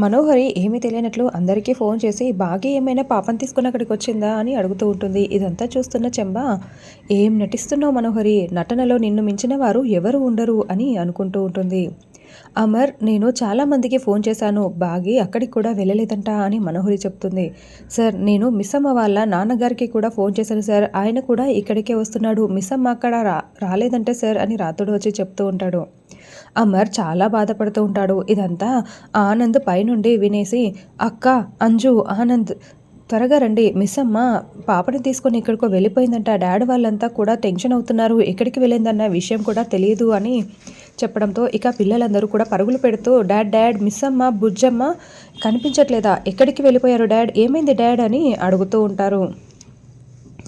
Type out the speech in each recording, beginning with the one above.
మనోహరి ఏమీ తెలియనట్లు అందరికీ ఫోన్ చేసి బాగా ఏమైనా పాపం తీసుకుని అక్కడికి వచ్చిందా? అని అడుగుతూ ఉంటుంది. ఇదంతా చూస్తున్న చెంబ ఏం నటిస్తున్నావు మనోహరి? నటనలో నిన్ను మించిన వారు ఎవరు ఉండరు? అని అనుకుంటూ ఉంటుంది. అమర్ నేను చాలామందికి ఫోన్ చేశాను. బాగి అక్కడికి కూడా వెళ్ళలేదంట అని మనోహరి చెప్తుంది. సార్ నేను మిస్సమ్మ వాళ్ళ నాన్నగారికి కూడా ఫోన్ చేశాను సార్. ఆయన కూడా ఇక్కడికే వస్తున్నాడు. మిస్సమ్మ అక్కడ రా రాలేదంటే సార్ అని రాతుడు వచ్చి చెప్తూ ఉంటాడు. అమర్ చాలా బాధపడుతూ ఉంటాడు. ఇదంతా ఆనంద్ పైనుండి వినేసి అక్క అంజు ఆనంద్ త్వరగా రండి. మిస్ అమ్మ పాపని తీసుకొని ఎక్కడికో వెళ్ళిపోయిందంట. డాడీ వాళ్ళంతా కూడా టెన్షన్ అవుతున్నారు. ఎక్కడికి వెళ్ళిందన్న విషయం కూడా తెలియదు అని చెప్పడంతో ఇక పిల్లలందరూ కూడా పరుగులు పెడుతూ డాడ్ డాడ్ మిస్ అమ్మ బుజ్జమ్మ కనిపించట్లేదా? ఎక్కడికి వెళ్ళిపోయారు డాడ్? ఏమైంది డాడ్? అని అడుగుతూ ఉంటారు.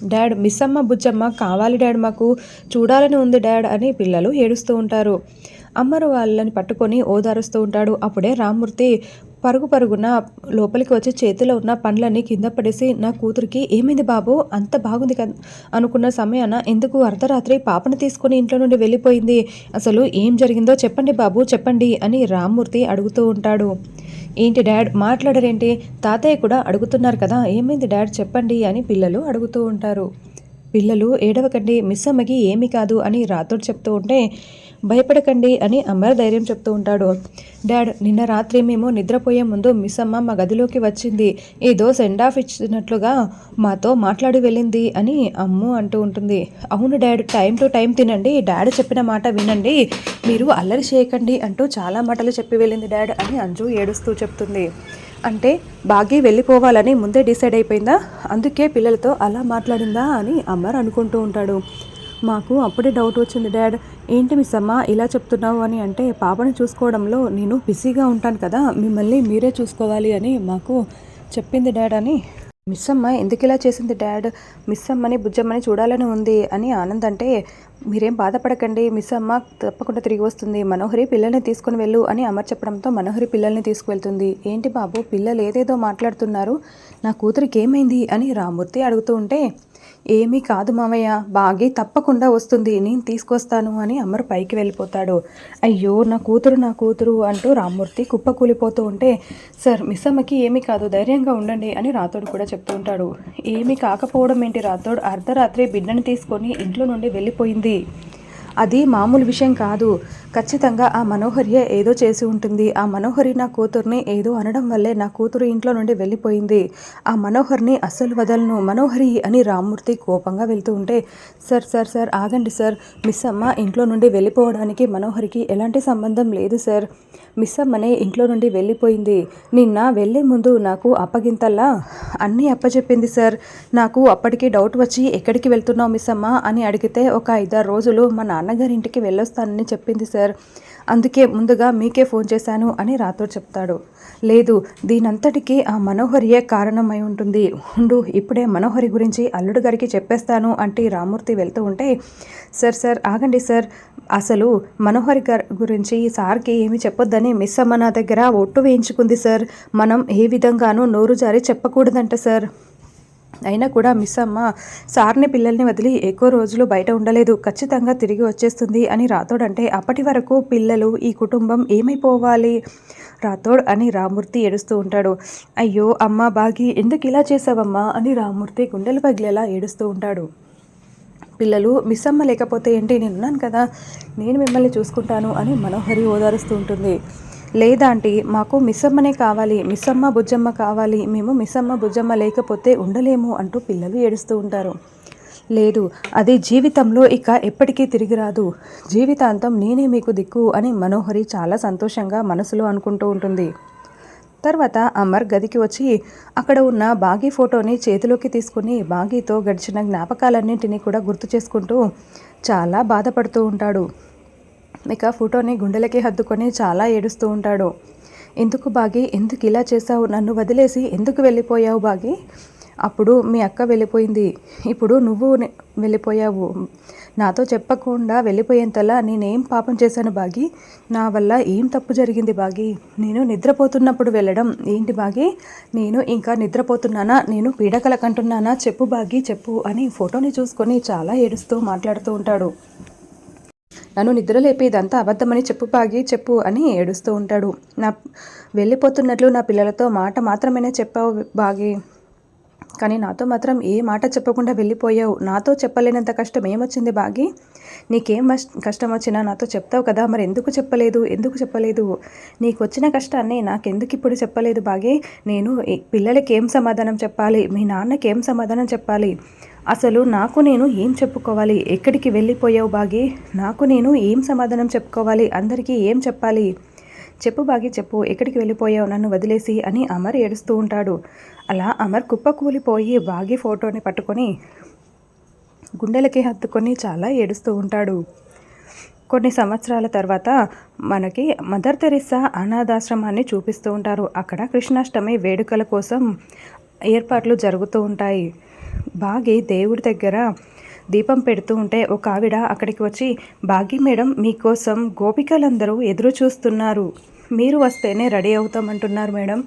డాడ్ మిస్ అమ్మ బుజ్జమ్మ కావాలి డాడ్ మాకు. చూడాలని ఉంది డాడ్ అని పిల్లలు ఏడుస్తూ ఉంటారు. అమ్మరు వాళ్ళని పట్టుకొని ఓదారుస్తూ ఉంటాడు. అప్పుడే రామ్మూర్తి పరుగు పరుగున లోపలికి వచ్చి చేతిలో ఉన్న పండ్లన్నీ కింద పడేసి నా కూతురికి ఏమైంది బాబు? అంత బాగుంది కదా అనుకున్న సమయాన ఎందుకు అర్ధరాత్రి పాపను తీసుకుని ఇంట్లో నుండి వెళ్ళిపోయింది? అసలు ఏం జరిగిందో చెప్పండి బాబు చెప్పండి అని రామ్మూర్తి అడుగుతూ ఉంటాడు. ఏంటి డాడ్ మాట్లాడరేంటి? తాతయ్య కూడా అడుగుతున్నారు కదా ఏమైంది డాడ్ చెప్పండి అని పిల్లలు అడుగుతూ ఉంటారు. పిల్లలు ఏడవకండి మిస్ అమ్మకి ఏమీ కాదు అని రాతోడు చెప్తూ ఉంటే భయపడకండి అని అమర్ ధైర్యం చెప్తూ ఉంటాడు. డాడ్ నిన్న రాత్రి మేము నిద్రపోయే ముందు మిస్ అమ్మ మా గదిలోకి వచ్చింది. ఏదో సెండ్ ఆఫ్ ఇచ్చినట్లుగా మాతో మాట్లాడి వెళ్ళింది అని అమ్ము అంటూ ఉంటుంది. అవును డాడ్ టైం టు టైం తినండి. డాడ్ చెప్పిన మాట వినండి. మీరు అల్లరి చేయకండి అంటూ చాలా మాటలు చెప్పి వెళ్ళింది డాడ్ అని అంజు ఏడుస్తూ చెప్తుంది. అంటే బాగి వెళ్ళిపోవాలని ముందే డిసైడ్ అయిపోయిందా? అందుకే పిల్లలతో అలా మాట్లాడిందా అని అమ్మర్ అనుకుంటూ ఉంటాడు. మాకు అప్పుడే డౌట్ వచ్చింది డాడ్ ఏంటి మిస్ అమ్మ ఇలా చెప్తున్నావు అని? అంటే పాపను చూసుకోవడంలో నేను బిజీగా ఉంటాను కదా మిమ్మల్ని మీరే చూసుకోవాలి అని మాకు చెప్పింది డాడ్ అని. మిస్ అమ్మ ఎందుకు ఇలా చేసింది డాడ్? మిస్ అమ్మని బుజ్జమ్మని చూడాలని ఉంది అని ఆనంద్ అంటే మీరేం బాధపడకండి మిస్ అమ్మ తప్పకుండా తిరిగి వస్తుంది. మనోహరి పిల్లల్ని తీసుకుని వెళ్ళు అని అమర్ చెప్పడంతో మనోహరి పిల్లల్ని తీసుకువెళ్తుంది. ఏంటి బాబు పిల్లలు ఏదేదో మాట్లాడుతున్నారు. నా కూతురికి ఏమైంది అని రామూర్తి అడుగుతూ ఉంటే ఏమీ కాదు మామయ్య బాగి తప్పకుండా వస్తుంది నేను తీసుకొస్తాను అని అమర్ పైకి వెళ్ళిపోతాడు. అయ్యో నా కూతురు నా కూతురు అంటూ రామ్మూర్తి కుప్పకూలిపోతూ ఉంటే సార్ మిస్ అమ్మకి ఏమీ కాదు ధైర్యంగా ఉండండి అని రాతోడు కూడా చెప్తూ ఉంటాడు. ఏమీ కాకపోవడం ఏంటి రాతోడు అర్ధరాత్రి బిడ్డని తీసుకొని ఇంట్లో నుండి వెళ్ళిపోయింది. sí. అది మామూలు విషయం కాదు. ఖచ్చితంగా ఆ మనోహరియే ఏదో చేసి ఉంటుంది. ఆ మనోహరి నా కూతుర్ని ఏదో అనడం వల్లే నా కూతురు ఇంట్లో నుండి వెళ్ళిపోయింది. ఆ మనోహర్ని అస్సలు వదలను. మనోహరి అని రామ్మూర్తి కోపంగా వెళ్తూ ఉంటే సార్ సార్ సార్ ఆగండి సార్. మిస్ అమ్మ ఇంట్లో నుండి వెళ్ళిపోవడానికి మనోహరికి ఎలాంటి సంబంధం లేదు సార్. మిస్ అమ్మనే ఇంట్లో నుండి వెళ్ళిపోయింది. నిన్న వెళ్ళే ముందు నాకు అప్పగింతల్లా అన్నీ అప్పచెప్పింది సార్. నాకు అప్పటికి డౌట్ వచ్చి ఎక్కడికి వెళ్తున్నావు మిస్ అమ్మ? అని అడిగితే ఒక ఐదారు రోజులు మా నాన్నగారింటికి వెళ్ళొస్తానని చెప్పింది సార్. అందుకే ముందుగా మీకే ఫోన్ చేశాను అని రాతో చెప్తాడు. లేదు దీనంతటికీ ఆ మనోహరియే కారణమై ఉంటుంది. ఉండు ఇప్పుడే మనోహరి గురించి అల్లుడు గారికి చెప్పేస్తాను అంటే రామూర్తి వెళ్తూ ఉంటే సార్ సార్ ఆగండి సార్. అసలు మనోహరి గారి గురించి సార్కి ఏమి చెప్పొద్దని మిస్ అమ్మ నా దగ్గర ఒట్టు వేయించుకుంది సార్. మనం ఏ విధంగానూ నోరు జారి చెప్పకూడదంట సార్. అయినా కూడా మిస్ అమ్మ సార్ని పిల్లల్ని వదిలి ఎక్కువ రోజులు బయట ఉండలేదు. ఖచ్చితంగా తిరిగి వచ్చేస్తుంది అని రాథోడంటే అంటే అప్పటి వరకు పిల్లలు ఈ కుటుంబం ఏమైపోవాలి? రాతోడ్ అని రామూర్తి ఏడుస్తూ ఉంటాడు. అయ్యో అమ్మ బాగి ఎందుకు ఇలా చేసావమ్మా? అని రామూర్తి గుండెలు పగిలేలా ఏడుస్తూ ఉంటాడు. పిల్లలు మిస్ అమ్మ లేకపోతే ఏంటి? నేను ఉన్నాను కదా నేను మిమ్మల్ని చూసుకుంటాను అని మనోహరి ఓదారుస్తూ ఉంటుంది. లేదంటే మాకు మిస్సమ్మనే కావాలి మిస్సమ్మ బుజ్జమ్మ కావాలి మేము మిస్సమ్మ బుజ్జమ్మ లేకపోతే ఉండలేము అంటూ పిల్లలు ఏడుస్తూ ఉంటారు. లేదు అది జీవితంలో ఇక ఎప్పటికీ తిరిగి రాదు. జీవితాంతం నేనే మీకు దిక్కు అని మనోహరి చాలా సంతోషంగా మనసులో అనుకుంటూ ఉంటుంది. తర్వాత అమర్ గదికి వచ్చి అక్కడ ఉన్న బాగీ ఫోటోని చేతిలోకి తీసుకుని బాగీతో గడిచిన జ్ఞాపకాలన్నింటినీ కూడా గుర్తు చేసుకుంటూ చాలా బాధపడుతూ ఉంటాడు. ఇక ఫోటోని గుండెలకి హద్దుకొని చాలా ఏడుస్తూ ఉంటాడు. ఎందుకు బాగి? ఎందుకు ఇలా చేసావు నన్ను వదిలేసి ఎందుకు వెళ్ళిపోయావు బాగి? అప్పుడు మీ అక్క వెళ్ళిపోయింది. ఇప్పుడు నువ్వు వెళ్ళిపోయావు. నాతో చెప్పకుండా వెళ్ళిపోయేంతలా నేనేం పాపం చేశాను బాగి? నా వల్ల ఏం తప్పు జరిగింది బాగి? నేను నిద్రపోతున్నప్పుడు వెళ్ళడం ఏంటి బాగి? నేను ఇంకా నిద్రపోతున్నానా? నేను పీడకల కంటున్నానా? చెప్పు బాగి చెప్పు అని ఫోటోని చూసుకొని చాలా ఏడుస్తూ మాట్లాడుతూ ఉంటాడు. నన్ను నిద్రలేపి ఇదంతా అబద్ధమని చెప్పు బాగి చెప్పు అని ఏడుస్తూ ఉంటాడు. నా వెళ్ళిపోతున్నట్లు నా పిల్లలతో మాట మాత్రమేనే చెప్పావు బాగి. కానీ నాతో మాత్రం ఏ మాట చెప్పకుండా వెళ్ళిపోయావు. నాతో చెప్పలేనంత కష్టం ఏమొచ్చింది బాగి? నీకేం కష్టం వచ్చినా నాతో చెప్తావు కదా మరి ఎందుకు చెప్పలేదు? ఎందుకు చెప్పలేదు? నీకు వచ్చిన కష్టాన్ని నాకెందుకు ఇప్పుడు చెప్పలేదు బాగే? నేను పిల్లలకి ఏం సమాధానం చెప్పాలి? మీ నాన్నకి ఏం సమాధానం చెప్పాలి? అసలు నాకు నేను ఏం చెప్పుకోవాలి? ఎక్కడికి వెళ్ళిపోయావు బాగి? నాకు నేను ఏం సమాధానం చెప్పుకోవాలి? అందరికీ ఏం చెప్పాలి? చెప్పు బాగి చెప్పు. ఎక్కడికి వెళ్ళిపోయావు? నన్ను వదిలేసి అని అమర్ ఏడుస్తూ ఉంటాడు. అలా అమర్ కుప్పకూలిపోయి బాగి ఫోటోని పట్టుకొని గుండెలకి హత్తుకొని చాలా ఏడుస్తూ ఉంటాడు. కొన్ని సంవత్సరాల తర్వాత మనకి మదర్ తెరిస్సా అనాథాశ్రమాన్ని చూపిస్తూ ఉంటారు. అక్కడ కృష్ణాష్టమి వేడుకల కోసం ఏర్పాట్లు జరుగుతూ ఉంటాయి. బాగి దేవుడి దగ్గర దీపం పెడుతూ ఉంటే ఒక ఆవిడ అక్కడికి వచ్చి బాగి మేడం మీకోసం గోపికలందరూ ఎదురు చూస్తున్నారు. మీరు వస్తేనే రెడీ అవుతామంటున్నారు మేడం.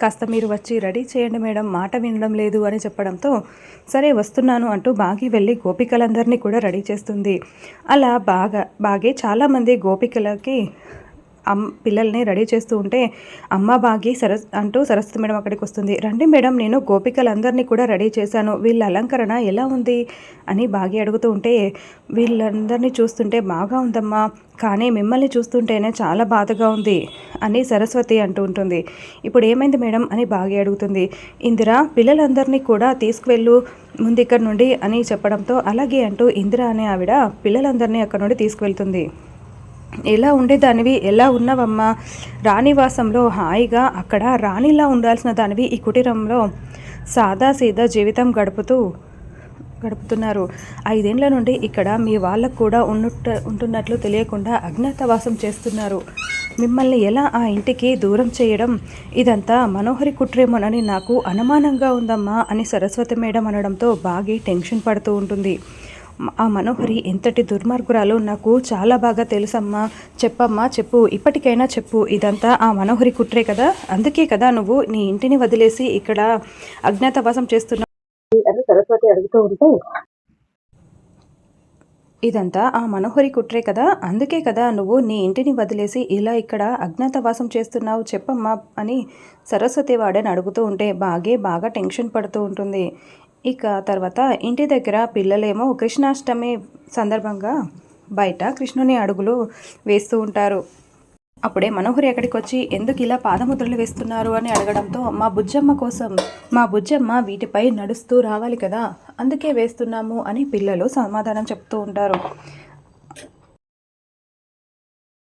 కాస్త మీరు వచ్చి రెడీ చేయండి మేడం. మాట వినడం లేదు అని చెప్పడంతో సరే వస్తున్నాను అంటూ బాగి వెళ్ళి గోపికలందరినీ కూడా రెడీ చేస్తుంది. అలా బాగా బాగే చాలామంది గోపికలకి అమ్ పిల్లల్ని రెడీ చేస్తూ ఉంటే అమ్మ బాగి సరస్ అంటూ సరస్వతి మేడం అక్కడికి వస్తుంది. రండి మేడం నేను గోపికలందరినీ కూడా రెడీ చేశాను. వీళ్ళ అలంకరణ ఎలా ఉంది? అని బాగి అడుగుతూ ఉంటే వీళ్ళందరినీ చూస్తుంటే బాగా ఉందమ్మా. కానీ మిమ్మల్ని చూస్తుంటేనే చాలా బాధగా ఉంది అని సరస్వతి అంటూ ఉంటుంది. ఇప్పుడు ఏమైంది మేడం? అని బాగి అడుగుతుంది. ఇందిరా పిల్లలందరినీ కూడా తీసుకువెళ్ళు. ముందు ఇక్కడ నుండి అని చెప్పడంతో అలాగే అంటూ ఇందిరా అనే ఆవిడ పిల్లలందరినీ అక్కడ నుండి తీసుకువెళ్తుంది. ఎలా ఉండేదానివి? ఎలా ఉన్నావమ్మా? రాణివాసంలో హాయిగా అక్కడ రాణిలా ఉండాల్సిన దానివి ఈ కుటీరంలో సాదా సీదా జీవితం గడుపుతూ గడుపుతున్నారు. ఐదేండ్ల నుండి ఇక్కడ మీ వాళ్ళకు కూడా ఉన్నట్టు ఉంటున్నట్లు తెలియకుండా అజ్ఞాతవాసం చేస్తున్నారు. మిమ్మల్ని ఎలా ఆ ఇంటికి దూరం చేయడం? ఇదంతా మనోహరి కుట్రేమోనని నాకు అనుమానంగా ఉందమ్మా అని సరస్వతి మేడం అనడంతో బాగి టెన్షన్ పడుతూ ఉంటుంది. ఆ మనోహరి ఎంతటి దుర్మార్గురాలో నాకు చాలా బాగా తెలుసమ్మా. చెప్పమ్మా చెప్పు. ఇప్పటికైనా చెప్పు. ఇదంతా ఆ మనోహరి కుట్రే కదా? అందుకే కదా నువ్వు నీ ఇంటిని వదిలేసి ఇక్కడ అజ్ఞాతవాసం చేస్తున్నావు అని సరస్వతి అడుగుతూ ఉంటే ఇదంతా ఆ మనోహరి కుట్రే కదా? అందుకే కదా నువ్వు నీ ఇంటిని వదిలేసి ఇలా ఇక్కడ అజ్ఞాతవాసం చేస్తున్నావు చెప్పమ్మా అని సరస్వతి వాడని అడుగుతూ ఉంటే బాగే బాగా టెన్షన్ పడుతూ ఉంటుంది. ఇక తర్వాత ఇంటి దగ్గర పిల్లలేమో కృష్ణాష్టమి సందర్భంగా బయట కృష్ణుని అడుగులు వేస్తూ ఉంటారు. అప్పుడే మనోహరి అక్కడికి వచ్చి ఎందుకు ఇలా పాదముద్రలు వేస్తున్నారు? అని అడగడంతో మా బుజ్జమ్మ కోసం మా బుజ్జమ్మ వీటిపై నడుస్తూ రావాలి కదా అందుకే వేస్తున్నాము అని పిల్లలు సమాధానం చెప్తూ ఉంటారు.